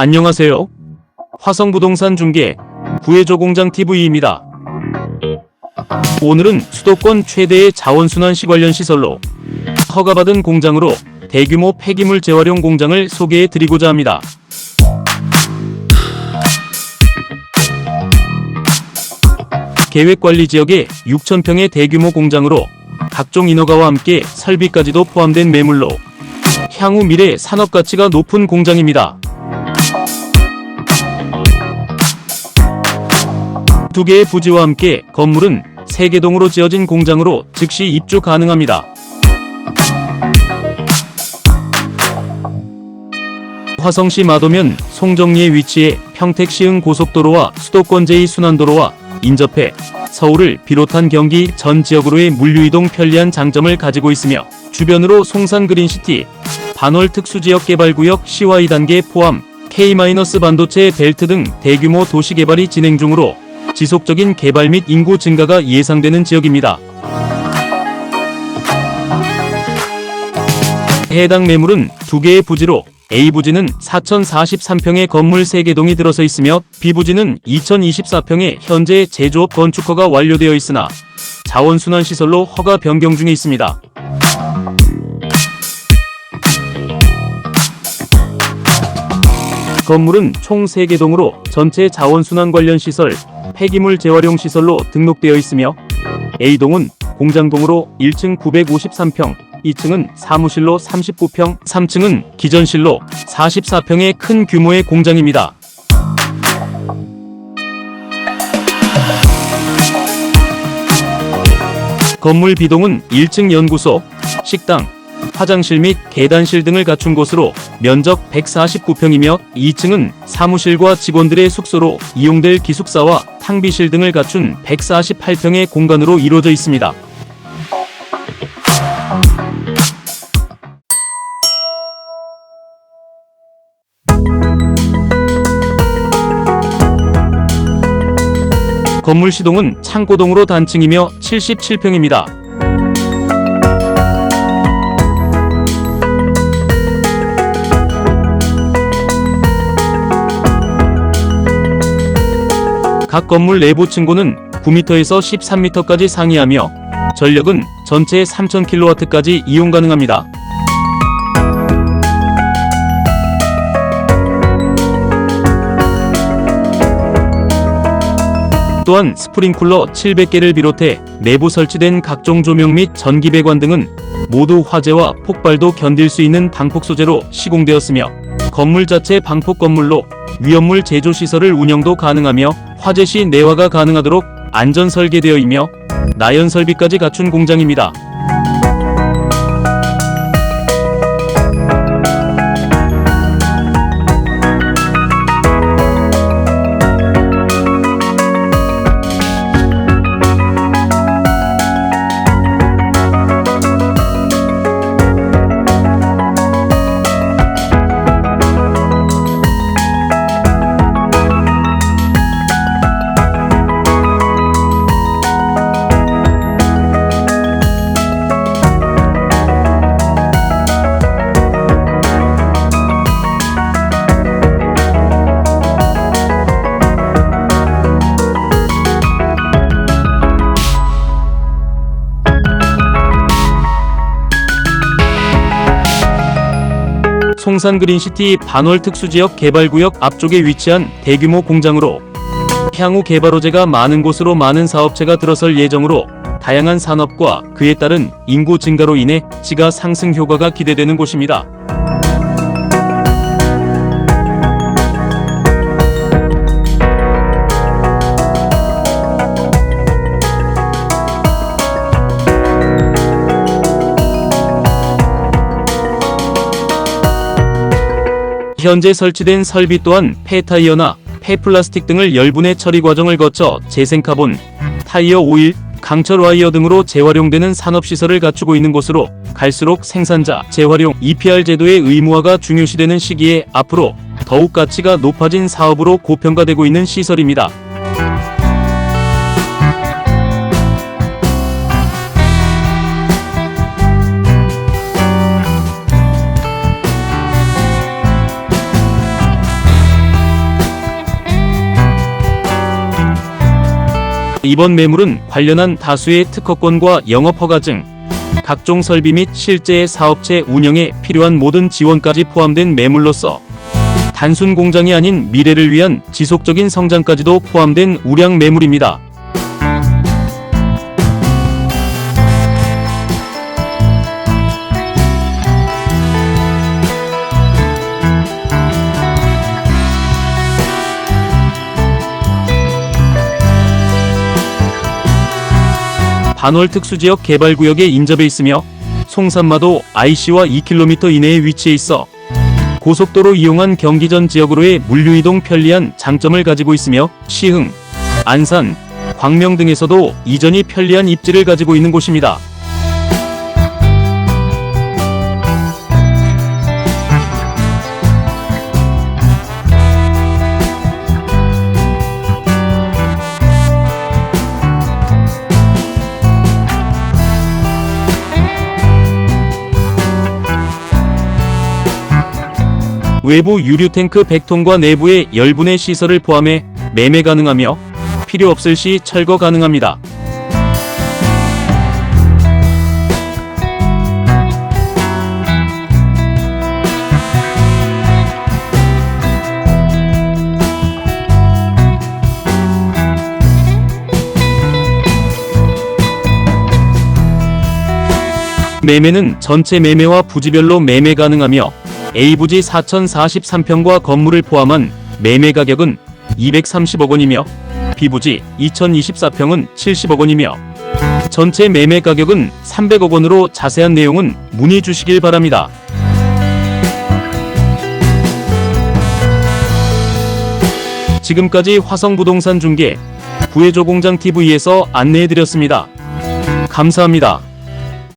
안녕하세요. 화성부동산 중개 구해조 공장 TV입니다. 오늘은 수도권 최대의 자원순환시 관련 시설로 허가받은 공장으로 대규모 폐기물 재활용 공장을 소개해 드리고자 합니다. 계획관리 지역의 6,000평의 대규모 공장으로 각종 인허가와 함께 설비까지도 포함된 매물로 향후 미래 산업 가치가 높은 공장입니다. 두 개의 부지와 함께 건물은 세개 동으로 지어진 공장으로 즉시 입주 가능합니다. 화성시 마도면 송정리에 위치해 평택 시흥 고속도로와 수도권 제2순환도로와 인접해 서울을 비롯한 경기 전 지역으로의 물류이동 편리한 장점을 가지고 있으며 주변으로 송산 그린시티, 반월 특수지역 개발구역 시와 2단계 포함 K-반도체 벨트 등 대규모 도시 개발이 진행 중으로 지속적인 개발 및 인구 증가가 예상되는 지역입니다. 해당 매물은 두 개의 부지로 A부지는 4,043평의 건물 3개 동이 들어서 있으며 B부지는 2,024평의 현재 제조업 건축허가 완료되어 있으나 자원순환시설로 허가 변경 중에 있습니다. 건물은 총 3개 동으로 전체 자원순환 관련 시설, 폐기물 재활용 시설로 등록되어 있으며 A동은 공장동으로 1층 953평, 2층은 사무실로 39평, 3층은 기전실로 44평의 큰 규모의 공장입니다. 건물 B동은 1층 연구소, 식당, 화장실 및 계단실 등을 갖춘 곳으로 면적 149평이며 2층은 사무실과 직원들의 숙소로 이용될 기숙사와 탕비실 등을 갖춘 148평의 공간으로 이루어져 있습니다. 건물 시동은 창고동으로 단층이며 77평입니다. 각 건물 내부 층고는 9m에서 13m까지 상이하며 전력은 전체 3000kW까지 이용 가능합니다. 또한 스프링쿨러 700개를 비롯해 내부 설치된 각종 조명 및 전기 배관 등은 모두 화재와 폭발도 견딜 수 있는 방폭 소재로 시공되었으며 건물 자체 방폭 건물로 위험물 제조 시설을 운영도 가능하며 화재 시 내화가 가능하도록 안전 설계되어 이며 나연 설비까지 갖춘 공장입니다. 송산 그린시티 반월 특수지역 개발구역 앞쪽에 위치한 대규모 공장으로 향후 개발 호재가 많은 곳으로 많은 사업체가 들어설 예정으로 다양한 산업과 그에 따른 인구 증가로 인해 지가 상승 효과가 기대되는 곳입니다. 현재 설치된 설비 또한 폐타이어나 폐플라스틱 등을 열분해 처리 과정을 거쳐 재생카본, 타이어 오일, 강철 와이어 등으로 재활용되는 산업시설을 갖추고 있는 곳으로 갈수록 생산자, 재활용, EPR 제도의 의무화가 중요시되는 시기에 앞으로 더욱 가치가 높아진 사업으로 고평가되고 있는 시설입니다. 이번 매물은 관련한 다수의 특허권과 영업 허가증, 각종 설비 및 실제 사업체 운영에 필요한 모든 지원까지 포함된 매물로서 단순 공장이 아닌 미래를 위한 지속적인 성장까지도 포함된 우량 매물입니다. 반월 특수지역 개발구역에 인접해 있으며 송산마도 IC와 2km 이내에 위치해 있어 고속도로 이용한 경기 전 지역으로의 물류이동 편리한 장점을 가지고 있으며 시흥, 안산, 광명 등에서도 이전이 편리한 입지를 가지고 있는 곳입니다. 외부 유류 탱크 100톤과 내부의 열분의 시설을 포함해 매매 가능하며 필요 없을 시 철거 가능합니다. 매매는 전체 매매와 부지별로 매매 가능하며 A부지 4043평과 건물을 포함한 매매 가격은 230억 원이며 B부지 2024평은 70억 원이며 전체 매매 가격은 300억 원으로 자세한 내용은 문의 주시길 바랍니다. 지금까지 화성부동산 중개 구해조 공장 TV에서 안내해드렸습니다. 감사합니다.